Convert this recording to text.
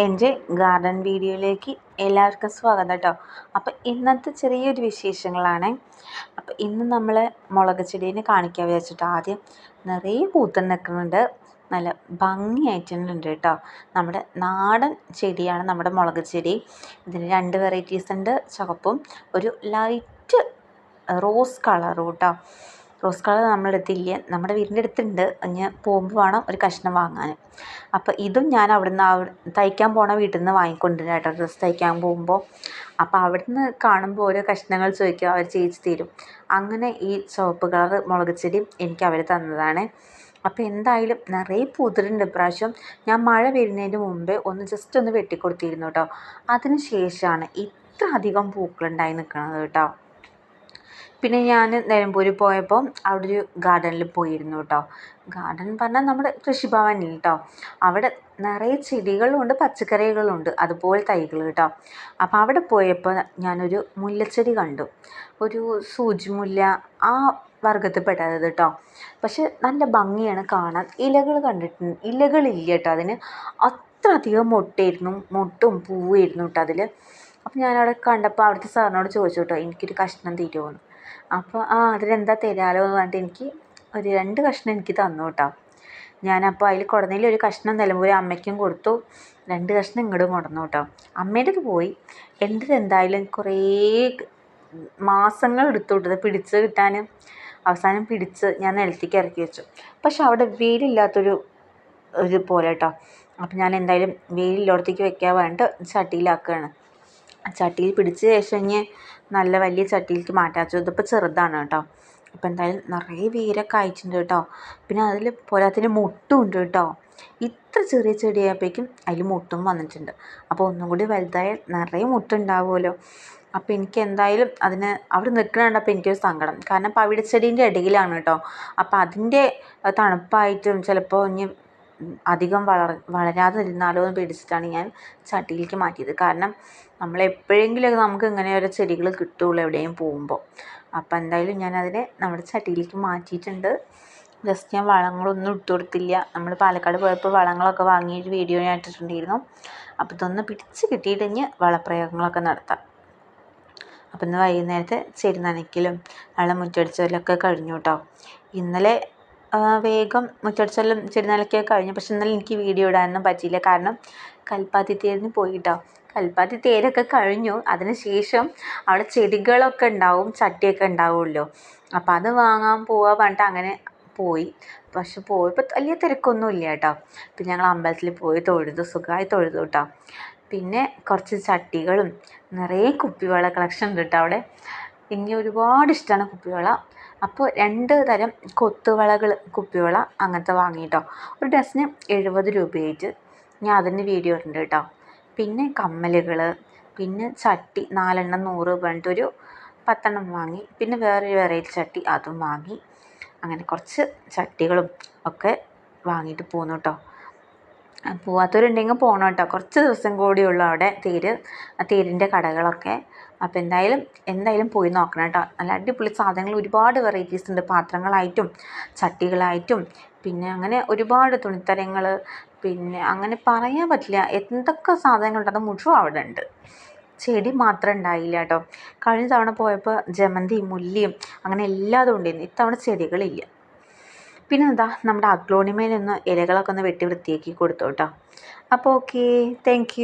എന്റെ ഗാർഡൻ വീഡിയോയിലേക്ക് എല്ലാവർക്കും സ്വാഗതം കേട്ടോ അപ്പോൾ ഇന്നത്തെ ചെറിയൊരു വിശേഷങ്ങളാണ്. അപ്പോൾ ഇന്ന് നമ്മൾ മുളക് ചെടീനെ കാണിക്കാൻ വിചാരിച്ചിട്ട് ആദ്യം നിറയെ പൂത്ത് നിൽക്കുന്നുണ്ട്. നല്ല ഭംഗിയായിട്ടുണ്ട് കേട്ടോ നമ്മുടെ നാടൻ ചെടിയാണ് നമ്മുടെ മുളക് ചെടി. ഇതിന് രണ്ട് വെറൈറ്റീസ് ഉണ്ട്. ചുവപ്പും ഒരു ലൈറ്റ് റോസ് കളറും കേട്ടോ റോസ് കളർ നമ്മുടെ അടുത്തില്ല നമ്മുടെ വീടിന്റെ അടുത്തുണ്ട് അങ്ങ് പോകുമ്പോൾ വേണം ഒരു കഷ്ണം വാങ്ങാൻ. അപ്പോൾ ഇതും ഞാൻ അവിടുന്ന് അവിടെ തയ്ക്കാൻ പോണ വീട്ടിൽ നിന്ന് വാങ്ങിക്കൊണ്ടിരുന്ന കേട്ടോ ഡ്രസ്സ് തയ്ക്കാൻ പോകുമ്പോൾ. അപ്പോൾ അവിടുന്ന് കാണുമ്പോൾ ഓരോ കഷ്ണങ്ങൾ ചോദിക്കും അവർ ചേച്ചി തരും. അങ്ങനെ ഈ ചുവപ്പ് കളർ മുളക് ചെടി എനിക്ക് അവർ തന്നതാണ്. അപ്പോൾ എന്തായാലും നിറയെ പൂത്തിട്ടുണ്ട് ഇപ്രാവശ്യം. ഞാൻ മഴ വരുന്നതിന് മുമ്പേ ഒന്ന് ജസ്റ്റ് ഒന്ന് വെട്ടിക്കൊടുത്തിരുന്നു കേട്ടോ. അതിന് ശേഷമാണ് ഇത്ര അധികം പൂക്കളുണ്ടായി നിൽക്കുന്നത് കേട്ടോ. പിന്നെ ഞാൻ നിലമ്പൂർ പോയപ്പോൾ അവിടെ ഒരു ഗാർഡനിൽ പോയിരുന്നു കേട്ടോ ഗാർഡൻ പറഞ്ഞാൽ നമ്മുടെ കൃഷിഭവനിൽ കേട്ടോ അവിടെ നിറയെ ചെടികളുണ്ട് പച്ചക്കറികളുണ്ട് അതുപോലെ തൈകൾ കേട്ടോ അപ്പോൾ അവിടെ പോയപ്പോൾ ഞാനൊരു മുല്ലച്ചെടി കണ്ടു. ഒരു സൂചിമുല്ല ആ വർഗത്തിൽപ്പെട്ടത് കേട്ടോ പക്ഷെ നല്ല ഭംഗിയാണ് കാണാൻ. ഇലകൾ കണ്ടിട്ട് ഇലകളില്ല കേട്ടോ അതിന്. അത്ര അധികം മുട്ടും പൂവായിരുന്നു കേട്ടോ അതിൽ അപ്പോൾ ഞാനവിടെ കണ്ടപ്പോൾ അവിടുത്തെ സാറിനോട് ചോദിച്ചു കേട്ടോ എനിക്കൊരു കഷ്ണം തരുമോ എന്ന് അപ്പോൾ ആ അതിലെന്താ തരാമല്ലോ എന്ന് പറഞ്ഞിട്ട് എനിക്ക് ഒരു രണ്ട് കഷ്ണം എനിക്ക് തന്നു കേട്ടോ ഞാനപ്പോൾ അതിൽ കൊടുന്നതിൽ ഒരു കഷ്ണം നിലമ്പൂർ അമ്മയ്ക്കും കൊടുത്തു. രണ്ട് കഷ്ണം ഇങ്ങോട്ടും കൊണ്ടുവന്നു കേട്ടോ അമ്മേന്റെത് പോയി. എന്റെത് എന്തായാലും കുറേ മാസങ്ങൾ എടുത്തു കേട്ടത് പിടിച്ച് കിട്ടാൻ അവസാനം പിടിച്ച് ഞാൻ നിലത്തേക്ക് ഇറക്കി വെച്ചു. പക്ഷെ അവിടെ വെയിലില്ലാത്തൊരു ഒരു പോലെ കേട്ടോ അപ്പം ഞാൻ എന്തായാലും വെയിലുള്ളിടത്തേക്ക് വെക്കാൻ വേണ്ടിയിട്ട് ചട്ടിയിലാക്കുകയാണ് ചട്ടിയിൽ പിടിച്ച ശേഷം ഇനി നല്ല വലിയ ചട്ടിയിലേക്ക് മാറ്റാൻ വെച്ചു ഇതിപ്പോൾ ചെറുതാണ് കേട്ടോ. അപ്പം എന്തായാലും നിറയെ വേരൊക്കെ അയച്ചിട്ടുണ്ട് കേട്ടോ. പിന്നെ അതിൽ പോരാത്തിന് മുട്ടും ഉണ്ട് കേട്ടോ. ഇത്ര ചെറിയ ചെടിയായപ്പോഴേക്കും അതിൽ മുട്ടും വന്നിട്ടുണ്ട്. അപ്പോൾ ഒന്നും കൂടി വലുതായാൽ നിറയെ മുട്ടുണ്ടാവുമല്ലോ. അപ്പോൾ എനിക്ക് എന്തായാലും അതിന് അവിടെ നിൽക്കണ കണ്ടപ്പോൾ എനിക്കൊരു സങ്കടം. കാരണം പവിടച്ചെടീന്റെ ഇടയിലാണ് കേട്ടോ. അപ്പോൾ അതിന്റെ തണുപ്പായിട്ടും ചിലപ്പോൾ ഇനി അധികം വളർ വളരാതെ ഇരുന്നാലോ എന്ന് പേടിച്ചിട്ടാണ് ഞാൻ ചട്ടിയിലേക്ക് മാറ്റിയത്. കാരണം നമ്മൾ എപ്പോഴെങ്കിലുമൊക്കെ നമുക്ക് ഇങ്ങനെ ഓരോ ചെടികൾ കിട്ടുകയുള്ളൂ എവിടെയും പോകുമ്പോൾ. അപ്പോൾ എന്തായാലും ഞാൻ അതിനെ നമ്മുടെ ചട്ടിയിലേക്ക് മാറ്റിയിട്ടുണ്ട്. ജസ്റ്റ് ഞാൻ വളങ്ങളൊന്നും ഇട്ട് കൊടുത്തില്ല. നമ്മൾ പാലക്കാട് പോയപ്പോൾ വളങ്ങളൊക്കെ വാങ്ങിയൊരു വീഡിയോ ഞാൻ ഇട്ടിട്ടുണ്ടായിരുന്നു. അപ്പോൾ ഇതൊന്ന് പിടിച്ച് കിട്ടിയിട്ട് ഇനി വളപ്രയോഗങ്ങളൊക്കെ നടത്താം. അപ്പം ഇന്ന് വൈകുന്നേരത്തെ ചെടി നനയ്ക്കലും വെള്ളം മുറ്റടിച്ചതിലൊക്കെ കഴിഞ്ഞു കേട്ടോ. ഇന്നലെ വേഗം മുറ്റടിച്ചലും ചെടി നനയ്ക്കൽ കഴിഞ്ഞു. പക്ഷെ ഇന്നലെ എനിക്ക് വീഡിയോ ഇടാനൊന്നും പറ്റിയില്ല. കാരണം കൽപ്പാത്തി തേരിന് പോയി കേട്ടോ കൽപ്പാത്തി തേരൊക്കെ കഴിഞ്ഞു. അതിന് ശേഷം അവിടെ ചെടികളൊക്കെ ഉണ്ടാവും ചട്ടിയൊക്കെ ഉണ്ടാവുമല്ലോ. അപ്പോൾ അത് വാങ്ങാൻ പോവാ പറഞ്ഞിട്ട് അങ്ങനെ പോയി. പക്ഷെ പോയപ്പോൾ വലിയ തിരക്കൊന്നും ഇല്ല കേട്ടോ. പിന്നെ ഞങ്ങൾ അമ്പലത്തിൽ പോയി തൊഴുതു സുഖമായി തൊഴുതു കേട്ടോ. പിന്നെ കുറച്ച് ചട്ടികളും നിറയെ കുപ്പിവള കളക്ഷൻ ഉണ്ട് കേട്ടോ അവിടെ. എനിക്ക് ഒരുപാട് ഇഷ്ടമാണ് കുപ്പിവള. അപ്പോൾ രണ്ട് തരം കൊത്തുവളകൾ കുപ്പിവള അങ്ങനത്തെ വാങ്ങി കേട്ടോ ഒരു ഡസന് എഴുപത് രൂപയായിട്ട് ഞാൻ അതിന് വീഡിയോ ഉണ്ട് കേട്ടോ. പിന്നെ കമ്മലുകൾ പിന്നെ ചട്ടി നാലെണ്ണം നൂറ് രൂപ പറഞ്ഞിട്ടൊരു പത്തെണ്ണം വാങ്ങി പിന്നെ വേറൊരു വെറൈറ്റി ചട്ടി അതും വാങ്ങി. അങ്ങനെ കുറച്ച് ചട്ടികളും ഒക്കെ വാങ്ങിയിട്ട് പോന്നു കേട്ടോ. പോവാത്തവരുണ്ടെങ്കിൽ പോകണം കേട്ടോ. കുറച്ച് ദിവസം കൂടിയുള്ളൂ അവിടെ തേര് തേരിന്റെ കടകളൊക്കെ അപ്പോൾ എന്തായാലും എന്തായാലും പോയി നോക്കണം കേട്ടോ. നല്ല അടിപൊളി സാധനങ്ങൾ ഒരുപാട് വെറൈറ്റീസ് ഉണ്ട്. പാത്രങ്ങളായിട്ടും ചട്ടികളായിട്ടും പിന്നെ അങ്ങനെ ഒരുപാട് തുണിത്തരങ്ങൾ പിന്നെ അങ്ങനെ പറയാൻ പറ്റില്ല. എന്തൊക്കെ സാധനങ്ങളുണ്ട് അത് മുഴുവൻ അവിടെ ഉണ്ട് ചെടി മാത്രം ഉണ്ടായില്ല കേട്ടോ. കഴിഞ്ഞ തവണ പോയപ്പോൾ ജമന്തിയും മുല്ലയും അങ്ങനെ എല്ലാതും ഉണ്ടായിരുന്നു. ഇത്തവണ ചെടികളില്ല. പിന്നെ എന്താ നമ്മുടെ അഗ്ലോണിമയിൽ നിന്ന് ഇലകളൊക്കെ ഒന്ന് വെട്ടി വൃത്തിയാക്കി കൊടുത്തു കേട്ടോ അപ്പോൾ ഓക്കെ താങ്ക്